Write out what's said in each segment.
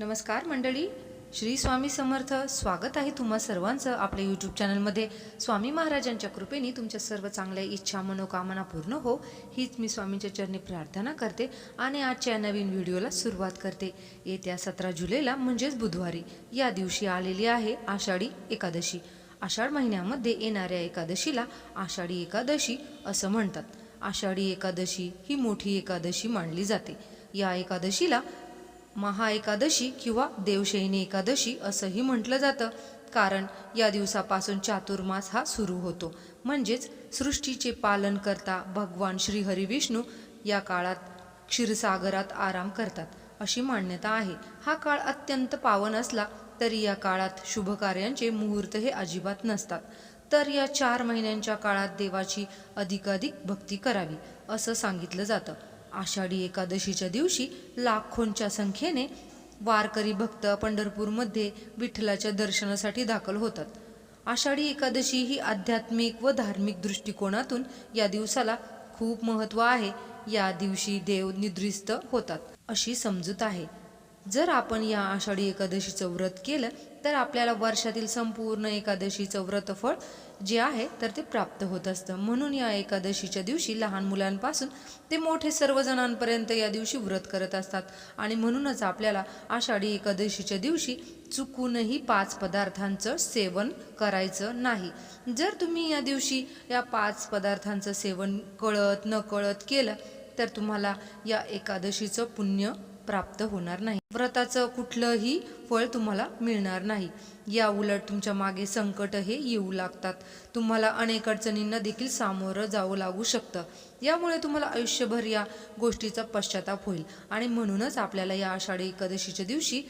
नमस्कार मंडळी. श्री स्वामी समर्थ स्वागत आहे तुम्हा सर्वांचं आपल्या यूट्यूब चॅनलमध्ये स्वामी महाराजांच्या कृपेने तुमच्या सर्व चांगल्या इच्छा मनोकामना पूर्ण हो हीच मी स्वामींच्या चरणी प्रार्थना करते आणि आजच्या नवीन व्हिडिओला सुरुवात करते. येत्या सतरा जुलैला म्हणजेच बुधवारी या दिवशी आलेली आहे आषाढी एकादशी. आषाढ महिन्यामध्ये येणाऱ्या एकादशीला आषाढी एकादशी असं म्हणतात. आषाढी एकादशी ही मोठी एकादशी मानली जाते. या एकादशीला महाएकादशी किंवा देवशयनी एकादशी असंही म्हटलं जातं. कारण या दिवसापासून चातुर्मास हा सुरू होतो. म्हणजेच सृष्टीचे पालन करता भगवान श्री हरिविष्णू या काळात क्षीरसागरात आराम करतात अशी मान्यता आहे. हा काळ अत्यंत पावन असला तरी या काळात शुभ कार्यांचे मुहूर्त हे अजिबात नसतात. तर या चार महिन्यांच्या काळात देवाची अधिकाधिक भक्ती करावी असं सांगितलं जातं. आषाढी एकादशीच्या दिवशी लाखोंच्या संख्येने वारकरी भक्त पंढरपूरमध्ये विठ्ठलाच्या दर्शनासाठी दाखल होतात. आषाढी एकादशी ही आध्यात्मिक व धार्मिक दृष्टिकोनातून या दिवसाला खूप महत्त्व आहे. या दिवशी देव निद्रिस्त होतात अशी समजूत आहे. जर आपण या आषाढी एकादशीचं व्रत केलं तर आपल्याला वर्षातील संपूर्ण एकादशीचं व्रतफळ जे आहे तर ते प्राप्त होत असतं. म्हणून या एकादशीच्या दिवशी लहान मुलांपासून ते मोठे सर्वजणांपर्यंत या दिवशी व्रत करत असतात. आणि म्हणूनच आपल्याला आषाढी एकादशीच्या दिवशी चुकूनही पाच पदार्थांचं सेवन करायचं नाही. जर तुम्ही या दिवशी या पाच पदार्थांचं सेवन कळत न कळत केलं तर तुम्हाला या एकादशीचं पुण्य प्राप्त होणार नाही. व्रताचं कुठलंही फळ तुम्हाला मिळणार नाही. या उलट तुमच्या मागे संकट हे येऊ लागतात. तुम्हाला अनेक अडचणींना देखील सामोरं जावं लागू शकतं. यामुळे तुम्हाला आयुष्यभर या गोष्टीचा पश्चाताप होईल. आणि म्हणूनच आपल्याला या आषाढी एकादशीच्या दिवशी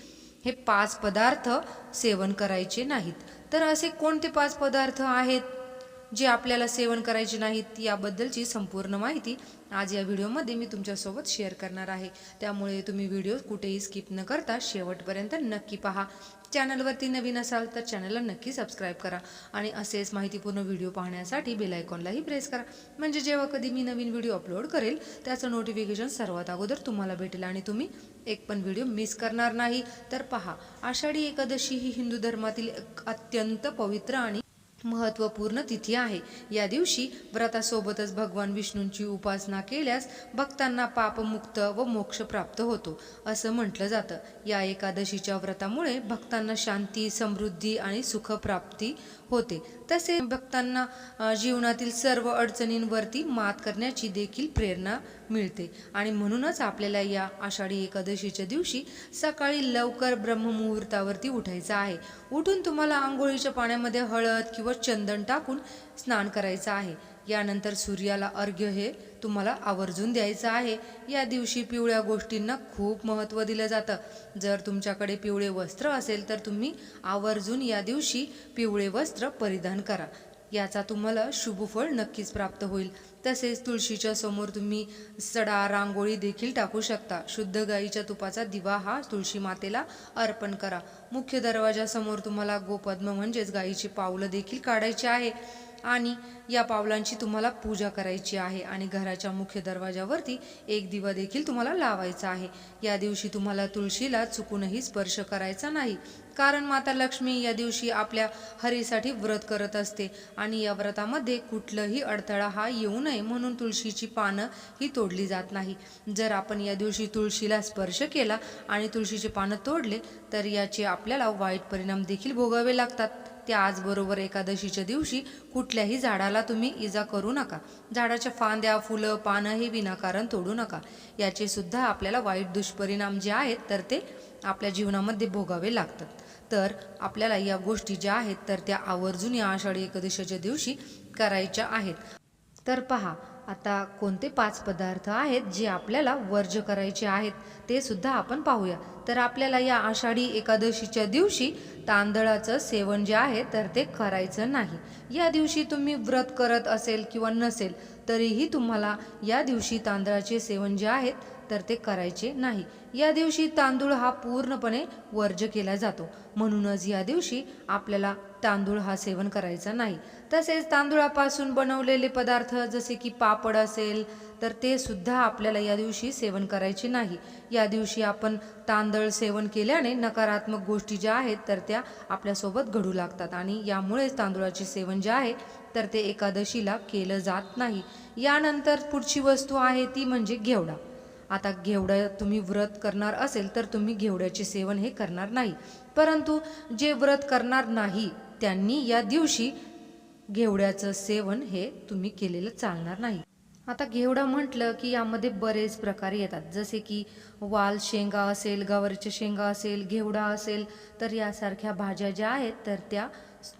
हे पाच पदार्थ सेवन करायचे नाहीत. तर असे कोणते पाच पदार्थ आहेत? जे आपल्याला सेवन करायचे नाहीत याबद्दलची संपूर्ण माहिती आज या व्हिडिओमध्ये मी तुमच्यासोबत शेअर करणार आहे. त्यामुळे तुम्ही व्हिडिओ कुठेही स्किप न करता शेवटपर्यंत नक्की पहा. चॅनलवरती नवीन असाल तर चॅनलला नक्की सबस्क्राईब करा आणि असेच माहितीपूर्ण व्हिडिओ पाहण्यासाठी बेलायकॉनलाही प्रेस करा. म्हणजे जेव्हा कधी मी नवीन व्हिडिओ अपलोड करेल त्याचं नोटिफिकेशन सर्वात अगोदर तुम्हाला भेटेल आणि तुम्ही एक पण व्हिडिओ मिस करणार नाही. तर पहा आषाढी एकादशी ही हिंदू धर्मातील एक अत्यंत पवित्र आणि महत्त्वपूर्ण तिथी आहे. या दिवशी व्रतासोबतच भगवान विष्णूंची उपासना केल्यास भक्तांना पापमुक्त व मोक्ष प्राप्त होतो असं म्हटलं जातं. या एकादशीच्या व्रतामुळे भक्तांना शांती समृद्धी आणि सुखप्राप्ती होते. तसे भक्तांना जीवनातील सर्व अडचणींवरती मात करण्याची देखील प्रेरणा मिळते. आणि म्हणूनच आपल्याला या आषाढी एकादशीच्या दिवशी सकाळी लवकर ब्रह्ममुहूर्तावरती उठायचं आहे. उठून तुम्हाला आंघोळीच्या पाण्यामध्ये हळद किंवा चंदन टाकून स्नान करायचं आहे. यानंतर सूर्याला अर्घ्य हे तुम्हाला आवर्जून द्यायचं आहे. या दिवशी पिवळ्या गोष्टींना खूप महत्त्व दिलं जातं. जर तुमच्याकडे पिवळे वस्त्र असेल तर तुम्ही आवर्जून या दिवशी पिवळे वस्त्र परिधान करा. याचा तुम्हाला शुभफळ नक्कीच प्राप्त होईल. तसेच तुळशीच्या समोर तुम्ही सडा रांगोळी देखील टाकू शकता. शुद्ध गाईच्या तुपाचा दिवा हा तुळशी मातेला अर्पण करा. मुख्य दरवाजासमोर तुम्हाला गोपद्म म्हणजेच गाईची पावलं देखील काढायची आहे. आणि या पावलांची तुम्हाला पूजा करायची आहे आणि घराच्या मुख्य दरवाजावरती एक दिवा देखील तुम्हाला लावायचा आहे. या दिवशी तुम्हाला तुळशीला चुकूनही स्पर्श करायचा नाही. कारण माता लक्ष्मी या दिवशी आपल्या हरीसाठी व्रत करत असते आणि या व्रतामध्ये कुठलंही अडथळा हा येऊ नये म्हणून तुळशीची पानं ही तोडली जात नाही. जर आपण या दिवशी तुळशीला स्पर्श केला आणि तुळशीचे पानं तोडले तर याचे आपल्याला वाईट परिणाम देखील भोगावे लागतात. त्याचबरोबर एकादशीच्या दिवशी कुठल्याही झाडाला तुम्ही इजा करू नका. झाडाच्या फांद्या फुलं पानं हे विनाकारण तोडू नका. याचे सुद्धा आपल्याला वाईट दुष्परिणाम जे आहेत तर ते आपल्या जीवनामध्ये भोगावे लागतात. तर आपल्याला या गोष्टी ज्या आहेत तर त्या आवर्जून या आषाढी एकादशीच्या दिवशी करायच्या आहेत. तर पहा आता कोणते पाच पदार्थ आहेत जे आपल्याला वर्ज करायचे आहेत ते सुद्धा आपण पाहूया. तर आपल्याला या आषाढी एकादशीच्या दिवशी तांदळाचं सेवन जे आहे तर ते करायचं नाही. या दिवशी तुम्ही व्रत करत असेल किंवा नसेल तरीही तुम्हाला या दिवशी तांदळाचे सेवन जे आहेत तर ते करायचे नाही. या दिवशी तांदूळ हा पूर्णपणे वर्ज केला जातो. म्हणूनच या दिवशी आपल्याला तांदूळ हा सेवन करायचा नाही. तसेच तांदूळापासून बनवलेले पदार्थ जसे की पापड असेल तर ते सुद्धा आपल्याला या दिवशी सेवन करायचे नाही. या दिवशी आपण तांदळ सेवन केल्याने नकारात्मक गोष्टी ज्या आहेत तर त्या आपल्यासोबत घडू लागतात आणि यामुळेच तांदूळाचे सेवन जे आहे तर ते एकादशीला केलं जात नाही. यानंतर पुढची वस्तू आहे ती म्हणजे घेवडा. आता घेवडा तुम्ही व्रत करणार असेल तर तुम्ही घेवड्याचे सेवन हे करणार नाही. परंतु जे व्रत करणार नाही त्यांनी या दिवशी घेवड्याचं सेवन हे तुम्ही केलेलं चालणार नाही. आता घेवडा म्हटलं की यामध्ये बरेच प्रकार येतात. जसे की वाल शेंगा असेल गवारीच्या शेंगा असेल घेवडा असेल तर यासारख्या भाज्या ज्या आहेत तर त्या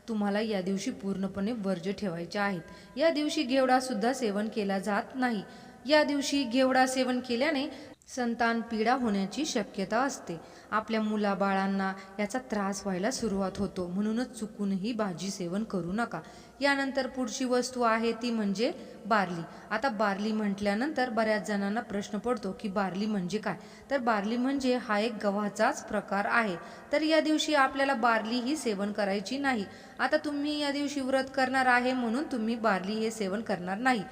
तुम्हाला या दिवशी पूर्णपणे वर्ज्य ठेवायच्या आहेत. या दिवशी घेवडासुद्धा सेवन केला जात नाही. या दिवशी घेवडा सेवन केल्याने संतान पीडा होण्याची शक्यता असते. आपल्या मुलाबाळांना याचा त्रास व्हायला सुरुवात होतो. म्हणूनच चुकूनही भाजी सेवन करू नका. यानंतर पुढची वस्तू आहे ती म्हणजे बार्ली. आता बार्ली म्हटल्यानंतर बऱ्याच जणांना प्रश्न पडतो की बार्ली म्हणजे काय? तर बार्ली म्हणजे हा एक गव्हाचाच प्रकार आहे. तर या दिवशी आपल्याला बार्ली ही सेवन करायची नाही. आता तुम्ही या दिवशी व्रत करणार आहे म्हणून तुम्ही बार्ली हे सेवन करणार नाही.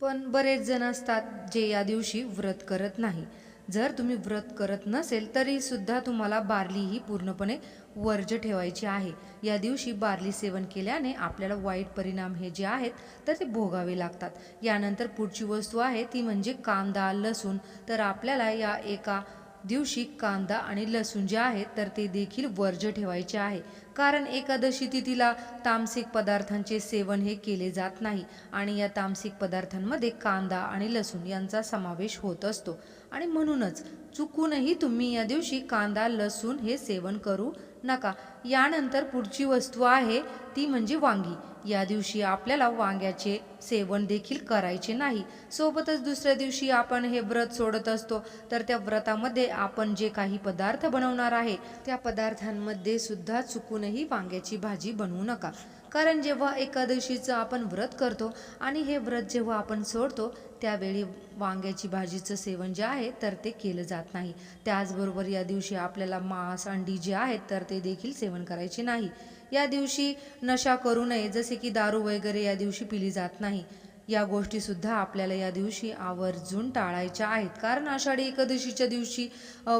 पण बरेच जण असतात जे या दिवशी व्रत करत नाही. जर तुम्ही व्रत करत नसेल तरी सुद्धा तुम्हाला बार्ली ही पूर्णपणे वर्ज ठेवायची आहे. या दिवशी बार्ली सेवन केल्याने आपल्याला वाईट परिणाम हे जे आहेत तर ते भोगावे लागतात. यानंतर पुढची वस्तू आहे ती म्हणजे कांदा लसूण. तर आपल्याला या एका दिवशी कांदा आणि लसूण जे आहे तर ते देखील वर्ज्य ठेवायचे आहे. कारण एकादशी तिथीला तामसिक पदार्थांचे सेवन हे केले जात नाही आणि या तामसिक पदार्थांमध्ये कांदा आणि लसूण यांचा समावेश होत असतो. आणि म्हणूनच चुकूनही तुम्ही या दिवशी कांदा लसूण हे सेवन करू नका. यानंतर पुढची वस्तू आहे ती म्हणजे वांगी. या दिवशी आपल्याला वांग्याचे सेवन देखील करायचे नाही. सोबतच दुसऱ्या दिवशी आपण हे व्रत सोडत असतो तर त्या व्रतामध्ये आपण जे काही पदार्थ बनवणार आहे त्या पदार्थांमध्ये सुद्धा चुकूनही वांग्याची भाजी बनवू नका. कारण जेव्हा एकादशीचं आपण व्रत करतो आणि हे व्रत जेव्हा आपण सोडतो त्यावेळी वांग्याची भाजीचं सेवन जे आहे तर ते केलं जात नाही. त्याचबरोबर या दिवशी आपल्याला मांस अंडी जे आहेत तर ते देखील सेवन करायचे नाही. या दिवशी नशा करू नये जसे की दारू वगैरे या दिवशी पिली जात नाही. या गोष्टीसुद्धा आपल्याला या दिवशी आवर्जून टाळायच्या आहेत. कारण आषाढी एकादशीच्या दिवशी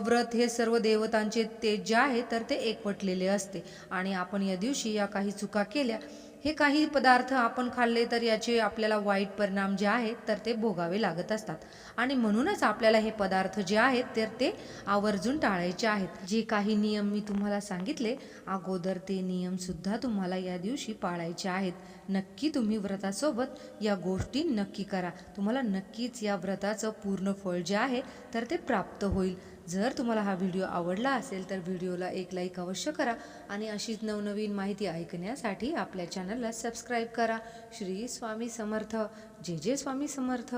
व्रत हे सर्व देवतांचे तेज जे आहे तर ते एकवटलेले असते. आणि आपण या दिवशी या काही चुका केल्या हे काही पदार्थ आपण खाल्ले तर याचे आपल्याला वाईट परिणाम जे आहेत तर ते भोगावे लागत असतात. आणि म्हणूनच आपल्याला हे पदार्थ जे आहेत तर ते आवर्जून टाळायचे आहेत. जे काही नियम मी तुम्हाला सांगितले अगोदर ते नियमसुद्धा तुम्हाला या दिवशी पाळायचे आहेत. नक्की तुम्ही व्रतासोबत या गोष्टी नक्की करा. तुम्हाला नक्कीच या व्रताचं पूर्ण फळ जे आहे तर ते प्राप्त होईल. जर तुम्हाला हा व्हिडिओ आवडला असेल तर व्हिडिओला एक लाईक अवश्य करा आणि अशीच नवनवीन माहिती ऐकण्यासाठी आपल्या चॅनलला सबस्क्राईब करा. श्री स्वामी समर्थ. जे जे स्वामी समर्थ.